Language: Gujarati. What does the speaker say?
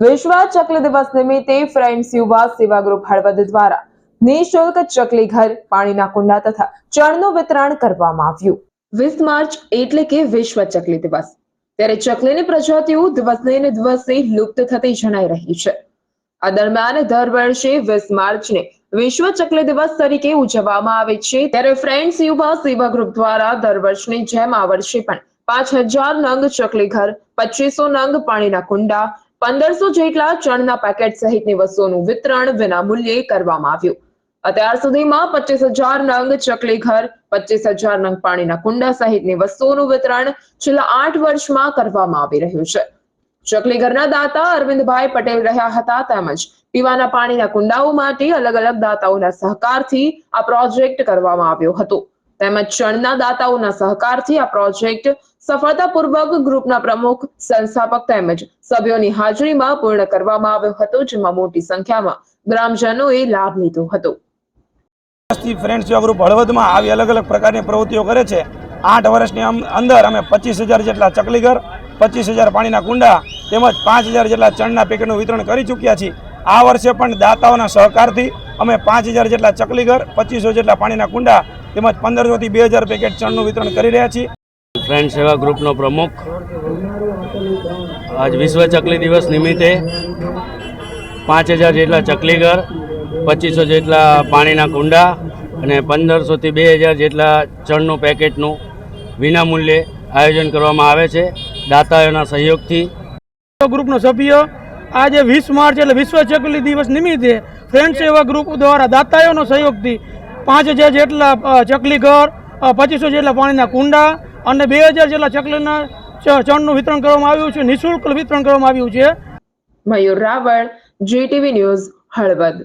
વિશ્વ ચકલી દિવસ નિમિત્તે ફ્રેન્ડ્સ યુવા, સેવા ગ્રુપ હળવદ દ્વારા નિઃશુલ્ક ચકલી ઘર, પાણીના કુંડા તથા ચણનું વિતરણ કરવામાં આવ્યું. વીસ માર્ચ એટલે કે વિશ્વ ચકલી દિવસ. ત્યારે ચકલીની પ્રજાતિઓ દિવસે ને દિવસે લુપ્ત થતી જણાઈ રહી છે. આ દરમિયાન દર વર્ષે વીસ માર્ચને વિશ્વ ચકલી દિવસ તરીકે ઉજવવામાં આવે છે. ત્યારે ફ્રેન્ડ્સ યુવા, સેવા ગ્રુપ દ્વારા દર વર્ષની જેમ આ વર્ષે પણ પાંચ હજાર નંગ ચકલી ઘર, પચીસો નંગ પાણીના કુંડા પંદરસો જેટલા ચણના પેકેટ સહિતની વસ્તુઓનું વિતરણ વિનામૂલ્યે કરવામાં આવ્યું. અત્યાર સુધીમાં પચીસ હજાર નંગ ચકલી ઘર, પચીસ હજાર નંગ પાણીના કુંડા સહિતની વસ્તુઓનું વિતરણ છેલ્લા આઠ વર્ષમાં કરવામાં આવી રહ્યું છે. ચકલી ઘરના દાતા અરવિંદભાઈ પટેલ રહ્યા હતા તેમજ પીવાના પાણીના કુંડાઓ માટે અલગ અલગ દાતાઓના સહકારથી આ પ્રોજેક્ટ કરવામાં આવ્યો હતો. તેમજ ચણના દાતાઓના સહકારથી આ પ્રોજેક્ટ સફળતાપૂર્વક ગ્રુપના પ્રમુખ, સંસ્થાપક તેમજ સભ્યોની હાજરીમાં પૂર્ણ કરવામાં આવ્યો હતો, જેમાં મોટી સંખ્યામાં ગ્રામજનોએ લાભ લીધો હતો. ફ્રેન્ડ્સ યુવા ગ્રુપ હળવદમાં આવી અલગ અલગ પ્રકારની પ્રવૃત્તિઓ કરે છે, આઠ વર્ષની અંદર અમે પચીસ હજાર જેટલા ચકલીઘર, પચીસ હજાર પાણીના કુંડા, તેમજ પાંચ હજાર જેટલા ચણના પેકેટનું વિતરણ કરી ચૂક્યા છીએ. આ વર્ષે પણ દાતાઓના સહકારથી અમે પાંચ હજાર જેટલા ચકલીઘર, પચીસો જેટલા પાણીના કુંડા તેમજ પંદરસોથી બે હજાર પેકેટ ચણનું વિતરણ કરી રહ્યા છીએ. ફ્રેન્ડ સેવા ગ્રુપનો પ્રમુખ. આજ વિશ્વ ચકલી દિવસ નિમિત્તે પાંચ હજાર જેટલા ચકલીઘર પચીસો જેટલા પાણીના કુંડા અને પંદરસોથી બે હજાર જેટલા ચણનું પેકેટનું વિનામૂલ્યે આયોજન કરવામાં આવે છે દાતાઓના સહયોગથી. ગ્રુપનો સભ્ય આજે વીસ માર્ચ એટલે વિશ્વ ચકલી દિવસ નિમિત્તે ફ્રેન્ડ સેવા ગ્રુપ દ્વારા દાતાઓનો સહયોગથી પાંચ હજાર જેટલા ચકલી ઘર પચીસો જેટલા પાણીના કુંડા અને બે હજાર જેટલા ચકલીના ચણનું વિતરણ કરવામાં આવ્યું છે, નિઃશુલ્ક વિતરણ કરવામાં આવ્યું છે. Mayur Raval GTV news Halvad.